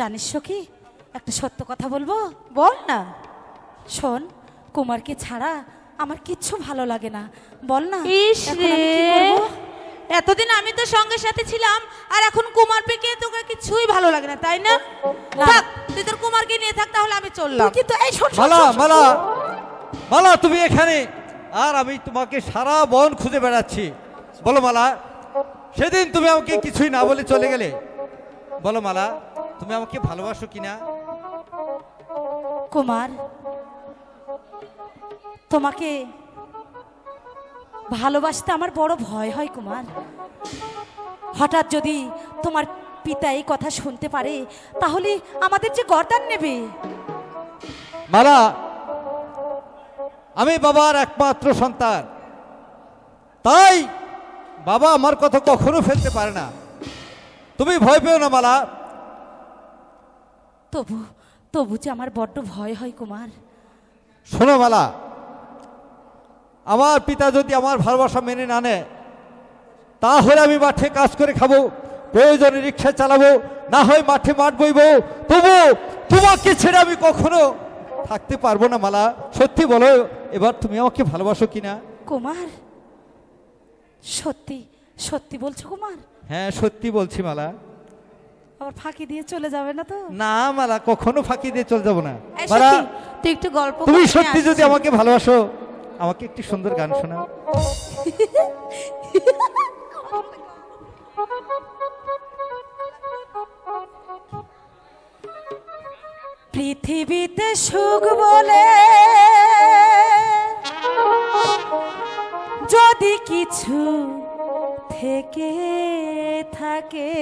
জানিস সখী একটা সত্য কথা বলব? বল না। শোন কুমারকে ছাড়া আমার কিচ্ছু ভালো লাগে না। বল না? এতদিন আমি তো সঙ্গে সাথে ছিলাম আর এখন কুমার পেকে তোকে কিছুই ভালো লাগে না তাই না? তুই তোর কুমারকে নিয়ে থাক তাহলে আমি চললাম। কিন্তু এই শোন মালা মালা মালা তুমি এখানে। আর আমি তোমাকে সারা বন খুঁজে বেড়াচ্ছি। বলো মালা সেদিন তুমি আমাকে কিছুই না বলে চলে গেলে। বলো মালা তুমি আমাকে ভালোবাসো কিনা? কুমার তোমাকে ভালোবাসতে আমার বড় ভয় হয় কুমার। হঠাৎ যদি তোমার পিতা এই কথা শুনতে পারে তাহলে আমাদের যে গর্দান নেবে। মালা আমি বাবার একমাত্র সন্তান। তাই বাবা আমার কথা কখনো ফেলতে পারে না। তুমি ভয় পেও না মালা। তবু তবু যে আমার বড্ড ভয় হয় কুমার। শোনো মালা আমার পিতা যদি আমার ভালোবাসা মেনে না নেয় তাহলে আমি মাঠে কাজ করে খাব প্রয়োজনে রিক্সা চালাবো না হয় মাঠে মাঠ বইবো। তবু তোমাকে ছেড়ে আমি কখনো থাকতে পারব না মালা সত্যি বলো এবার তুমি আমাকে ভালোবাসো কিনা? কুমার সত্যি সত্যি বলছো কুমার? হ্যাঁ সত্যি বলছি মালা। আবার ফাঁকি দিয়ে চলে যাবে না তো? না মালা কখনো ফাঁকি দিয়ে চলে যাব না। মালা তুই একটু গল্প তুমি সত্যি যদি আমাকে ভালোবাসো আমাকে একটি সুন্দর গান শোনাও। পৃথিবীতে সুখ বলে যদি কিছু থেকে থাকে?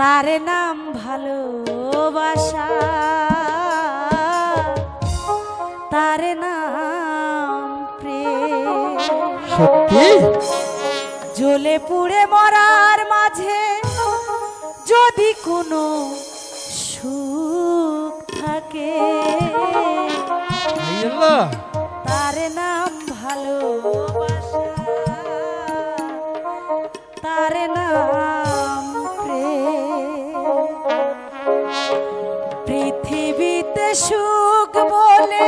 তার নাম ভালোবাসা। তার নাম প্রেম। সত্যি? জ্বলে পুড়ে মরার মাঝে যদি কোনো সুখ থাকে তার নাম পৃথিবীতে সুখ বলে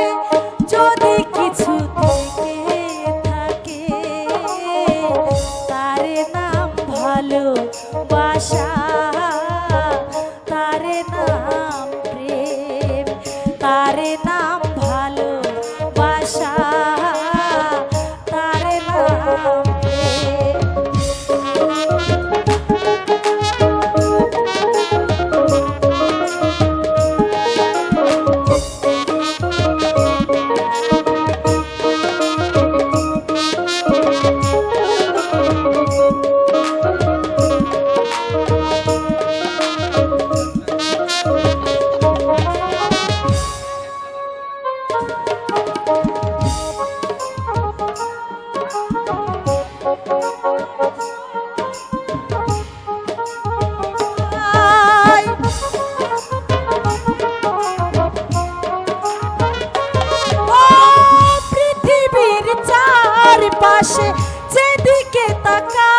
আশেপাশে যেদিকে তাকা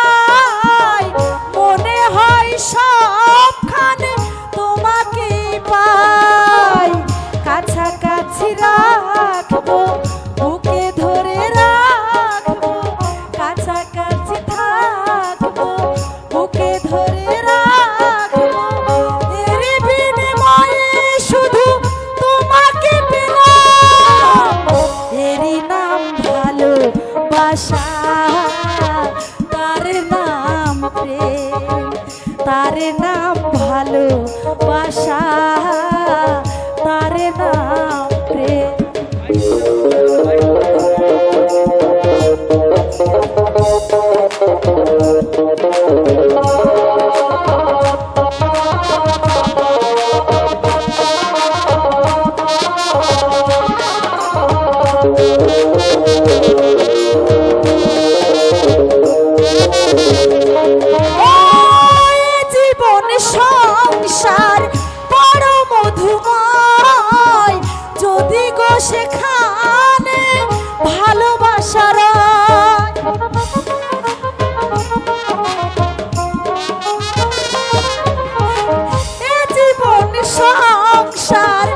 সংসার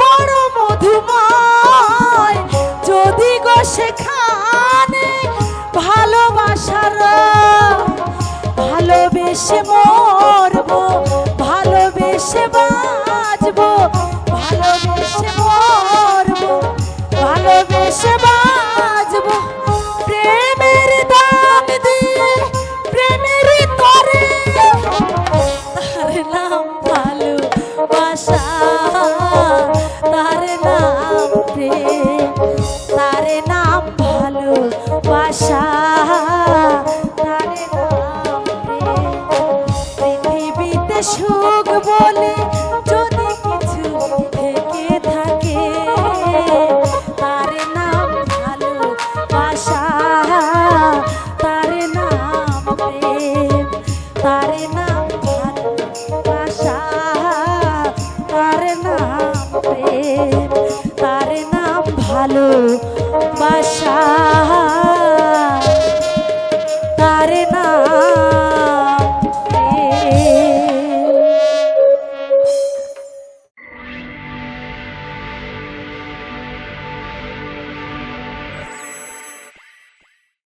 বড় মধুময়। যদি গো সেখানে ভালোবাসার ভালোবেসে মরবো ভালোবেসে বাঁচবো পথে